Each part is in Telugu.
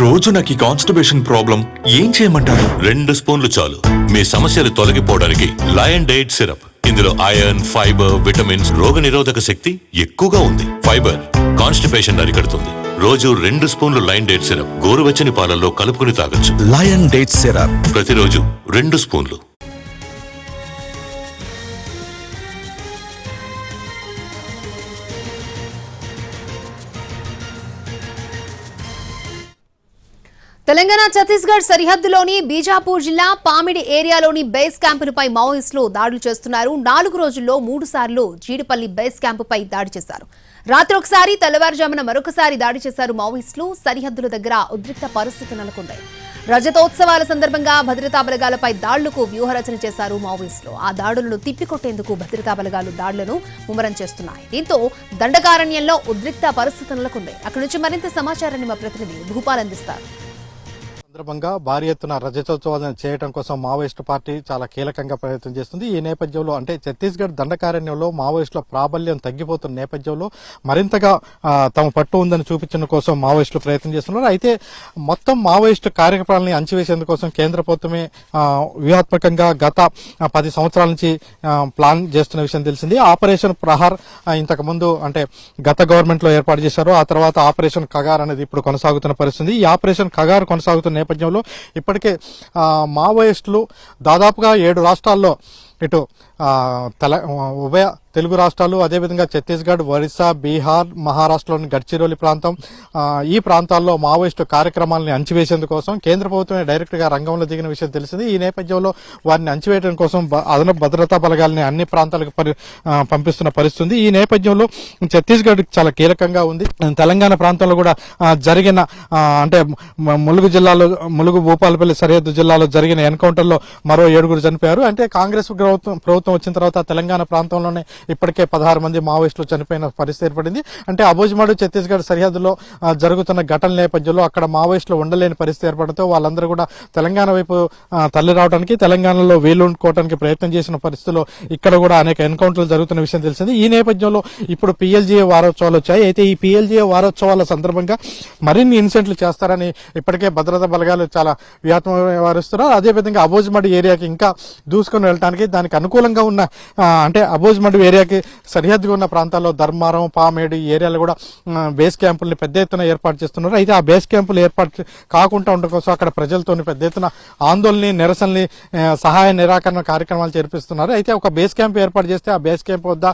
రోజు నాకు ఈ కాన్స్టిపేషన్ ప్రాబ్లం ఏం చేయమంటారు? రెండు స్పూన్లు చాలు. మీ సమస్యలు తొలగిపోవడానికి లయన్ డైట్ సిరప్ ఇందులో ఐరన్ ఫైబర్ విటమిన్స్ రోగ నిరోధక శక్తి ఎక్కువగా ఉంది. ఫైబర్ కాన్స్టిపేషన్ అరికడుతుంది. రోజు రెండు స్పూన్లు లైన్ డేట్ సిరప్ గోరువెచ్చని పాలల్లో కలుపుకుని తాగొచ్చు. లయన్ డేట్ సిరప్ ప్రతిరోజు రెండు స్పూన్లు. తెలంగాణ ఛత్తీస్గఢ్ సరిహద్దులోని బీజాపూర్ జిల్లా పామిడి ఏరియాలోని బేస్ క్యాంపులపై మావోయిస్టులు దాడులు చేస్తున్నారు. నాలుగు రోజుల్లో మూడు సార్లు జీడిపల్లి బేస్ క్యాంపుపై దాడి చేశారు. రాత్రి ఒకసారి తెల్లవారుజామున మరొకసారి దాడి చేశారు మావోయిస్టులు. సరిహద్దుల దగ్గర ఉద్రిక్త పరిస్థితి నెలకొంది. రజతోత్సవాల సందర్భంగా భద్రతా బలగాలపై దాడులకు వ్యూహరచన చేశారు మావోయిస్టులు. ఆ దాడులను తిప్పికొట్టేందుకు భద్రతా బలగాలు దాడులను ముమ్మరం చేస్తున్నాయి. దీంతో దండకారణ్యంలో ఉద్రిక్త పరిస్థితి నెలకొంది. అక్కడి నుంచి మరింత సమాచారాన్ని మా ప్రతినిధి భూపాల్ అందిస్తారు. సందర్భంగా భారీ ఎత్తున రజతోత్సవాలను చేయడం కోసం మావోయిస్టు పార్టీ చాలా కీలకంగా ప్రయత్నం చేస్తుంది. ఈ నేపథ్యంలో అంటే ఛత్తీస్గఢ్ దండకారణ్యంలో మావోయిస్టుల ప్రాబల్యం తగ్గిపోతున్న నేపథ్యంలో మరింతగా తమ పట్టు ఉందని చూపించడం కోసం మావోయిస్టులు ప్రయత్నం చేస్తున్నారు. అయితే మొత్తం మావోయిస్టు కార్యక్రమాలని అంచివేసేందుకోసం కేంద్ర ప్రభుత్వమే వ్యూహాత్మకంగా గత పది సంవత్సరాల నుంచి ప్లాన్ చేస్తున్న విషయం తెలిసింది. ఆపరేషన్ ప్రహార్ ఇంతకు ముందు అంటే గత గవర్నమెంట్లో ఏర్పాటు చేశారు. ఆ తర్వాత ఆపరేషన్ కగార్ అనేది ఇప్పుడు కొనసాగుతున్న పరిస్థితి. ఈ ఆపరేషన్ కగార్ కొనసాగుతున్న నేపథ్యంలో ఇప్పటికే మావోయిస్టులు దాదాపుగా ఏడు రాష్ట్రాల్లో ఇటు తల తెల ఉభయ తెలుగు రాష్ట్రాలు అదేవిధంగా ఛత్తీస్గఢ్ ఒరిస్సా బీహార్ మహారాష్ట్రలోని గడ్చిరోలి ప్రాంతం ఈ ప్రాంతాల్లో మావోయిస్టు కార్యక్రమాలను అంచివేసేందుకోసం కేంద్ర ప్రభుత్వమే డైరెక్ట్గా రంగంలో దిగిన విషయం తెలిసింది. ఈ నేపథ్యంలో వారిని అంచివేయడం కోసం అదనపు భద్రతా బలగాల్ని అన్ని ప్రాంతాలకు పరి- పంపిస్తున్న పరిస్థితి ఉంది ఈ నేపథ్యంలో ఛత్తీస్గఢ్ చాలా కీలకంగా ఉంది. తెలంగాణ ప్రాంతంలో కూడా జరిగిన అంటే ములుగు జిల్లాలో ములుగు భూపాలపల్లి సరిహద్దు జిల్లాలో జరిగిన ఎన్కౌంటర్లో మరో ఏడుగురు చనిపోయారు. అంటే కాంగ్రెస్ ప్రభుత్వం ప్రభుత్వం వచ్చిన తర్వాత తెలంగాణ ప్రాంతంలోనే ఇప్పటికే పదహారు మంది మావోయిస్టులు చనిపోయిన పరిస్థితి ఏర్పడింది. అంటే అబోజ్మాడు ఛత్తీస్గఢ్ సరిహద్దులో జరుగుతున్న ఘటన నేపథ్యంలో అక్కడ మావోయిస్టులు ఉండలేని పరిస్థితి ఏర్పడంతో వాళ్ళందరూ కూడా తెలంగాణ వైపు తల్లి రావడానికి తెలంగాణలో వేలుకోవడానికి ప్రయత్నం చేసిన పరిస్థితిలో ఇక్కడ కూడా అనేక ఎన్కౌంటర్లు జరుగుతున్న విషయం తెలిసింది. ఈ నేపథ్యంలో ఇప్పుడు పిఎల్జీఏ వారోత్సవాలు వచ్చాయి. అయితే ఈ పిఎల్జీఏ వారోత్సవాల సందర్భంగా మరిన్ని ఇన్సిడెంట్లు చేస్తారని ఇప్పటికే భద్రతా బలగాలు చాలా వ్యూహాత్మ వ్యవహరిస్తున్నారు. అదేవిధంగా అబోజ్మడి ఏరియాకి ఇంకా దూసుకొని వెళ్ళడానికి దానికి అనుకూలంగా ఉన్న అంటే అబోజ్ అబోజ్మడి ఏరియాకి సరిహద్దుగా ఉన్న ప్రాంతాల్లో ధర్మారం పామేడు ఈ ఏరియాలో కూడా బేస్ క్యాంపుల్ని పెద్ద ఎత్తున ఏర్పాటు చేస్తున్నారు. అయితే ఆ బేస్ క్యాంపులు ఏర్పాటు కాకుండా ఉండడం కోసం అక్కడ ప్రజలతో పెద్ద ఎత్తున ఆందోళన నిరసనని సహాయ నిరాకరణ కార్యక్రమాలు చేర్పిస్తున్నారు. అయితే ఒక బేస్ క్యాంప్ ఏర్పాటు చేస్తే ఆ బేస్ క్యాంప్ వద్ద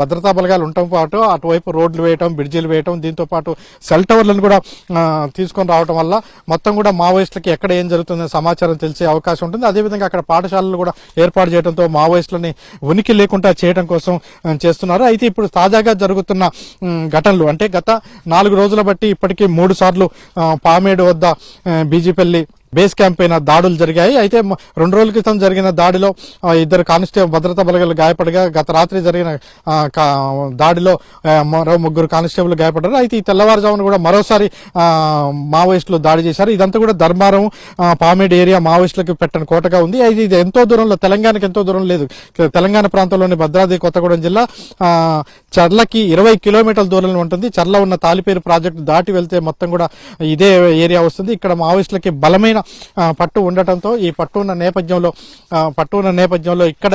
భద్రతా బలగాలు ఉండటం పాటు అటువైపు రోడ్లు వేయటం బ్రిడ్జిలు వేయటం దీంతో పాటు సెల్ టవర్లను కూడా తీసుకొని రావడం వల్ల మొత్తం కూడా మావోయిస్టులకి ఎక్కడ ఏం జరుగుతుందో సమాచారం తెలిసే అవకాశం ఉంటుంది. అదేవిధంగా అక్కడ పాఠశాలలు కూడా ఏర్పాటు చేయడంతో మావోయిస్టులని ఉనికి లేకుండా చేయడం కోసం చేస్తున్నారు. అయితే ఇప్పుడు తాజాగా జరుగుతున్న ఘటనలు అంటే గత నాలుగు రోజుల బట్టి ఇప్పటికీ మూడు సార్లు పామేడు వద్ద బీజీపల్లి బీజేపల్లి బేస్ క్యాంప్ పైన దాడులు జరిగాయి. అయితే రెండు రోజుల క్రితం జరిగిన దాడిలో ఇద్దరు కానిస్టేబుల్ భద్రతా బలగాలు గాయపడగా గత రాత్రి జరిగిన కా- దాడిలో మరో ముగ్గురు కానిస్టేబుల్ గాయపడ్డారు. అయితే ఈ తెల్లవారుజామున కూడా మరోసారి మావోయిస్టులు దాడి చేశారు. ఇదంతా కూడా ధర్మారం పామేడ్ ఏరియా మావోయిస్టులకు పెట్టని కోటగా ఉంది. అయితే ఇది ఎంతో దూరంలో తెలంగాణకి ఎంతో దూరం లేదు. తెలంగాణ ప్రాంతంలోని భద్రాద్రి కొత్తగూడెం జిల్లా చర్లకి ఇరవై కిలోమీటర్ల దూరంలో ఉంటుంది. చర్ల ఉన్న తాలిపేరు ప్రాజెక్టు దాటి వెళ్తే మొత్తం కూడా ఇదే ఏరియా వస్తుంది. ఇక్కడ మావోయిస్టులకి బలమైన పట్టు ఉండటంతో ఈ పట్టు ఉన్న నేపథ్యంలో పట్టు ఉన్న నేపథ్యంలో ఇక్కడ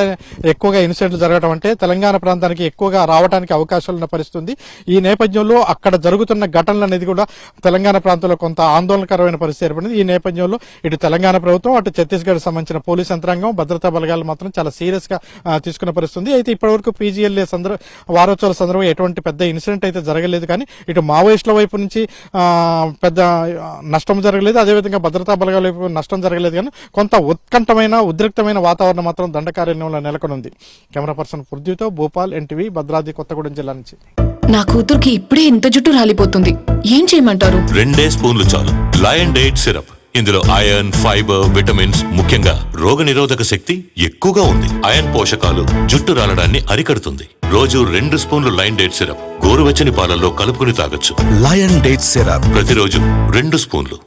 ఎక్కువగా ఇన్సిడెంట్లు జరగడం అంటే తెలంగాణ ప్రాంతానికి ఎక్కువగా రావడానికి అవకాశాలు ఉన్న పరిస్థితుంది. ఈ నేపథ్యంలో అక్కడ జరుగుతున్న ఘటనలు అనేది కూడా తెలంగాణ ప్రాంతంలో కొంత ఆందోళనకరమైన పరిస్థితి ఏర్పడింది. ఈ నేపథ్యంలో ఇటు తెలంగాణ ప్రభుత్వం అటు ఛత్తీస్గఢ్ సంబంధించిన పోలీస్ యంత్రాంగం భద్రతా బలగాలు మాత్రం చాలా సీరియస్గా తీసుకున్న పరిస్థితుంది. అయితే ఇప్పటివరకు పీజీఎల్ఏ సందర్భ వారోత్సవాల సందర్భంగా ఎటువంటి పెద్ద ఇన్సిడెంట్ అయితే జరగలేదు కానీ ఇటు మావోయిస్టుల వైపు నుంచి పెద్ద నష్టం జరగలేదు. అదేవిధంగా భద్రతా బలగాలు వైపు నష్టం జరగలేదు కానీ కొంత ఉత్కంఠమైన ఉద్రిక్తమైన వాతావరణం మాత్రం దండకారణ్యంలో నెలకొని ఉంది కెమెరా పర్సన్ పృథ్వీతో భూపాల్ ఎన్టీవీ భద్రాద్రి కొత్తగూడెం జిల్లా నుంచి. నా కూతురికి ఇప్పుడే ఇంత జుట్టు రాలిపోతుంది. ఏం చేయమంటారు? రెండే స్పూన్లు చాలు. Lion diet syrup. ఇందులో ఐరన్ ఫైబర్ విటమిన్స్ ముఖ్యంగా రోగ నిరోధక శక్తి ఎక్కువగా ఉంది. ఐరన్ పోషకాలు జుట్టు రాలడాన్ని అరికడుతుంది. రోజు రెండు స్పూన్లు లైన్ డేట్ సిరప్. గోరువెచ్చని పాలల్లో కలుపుకుని తాగొచ్చు. Lion date syrup. ప్రతిరోజు రెండు స్పూన్లు.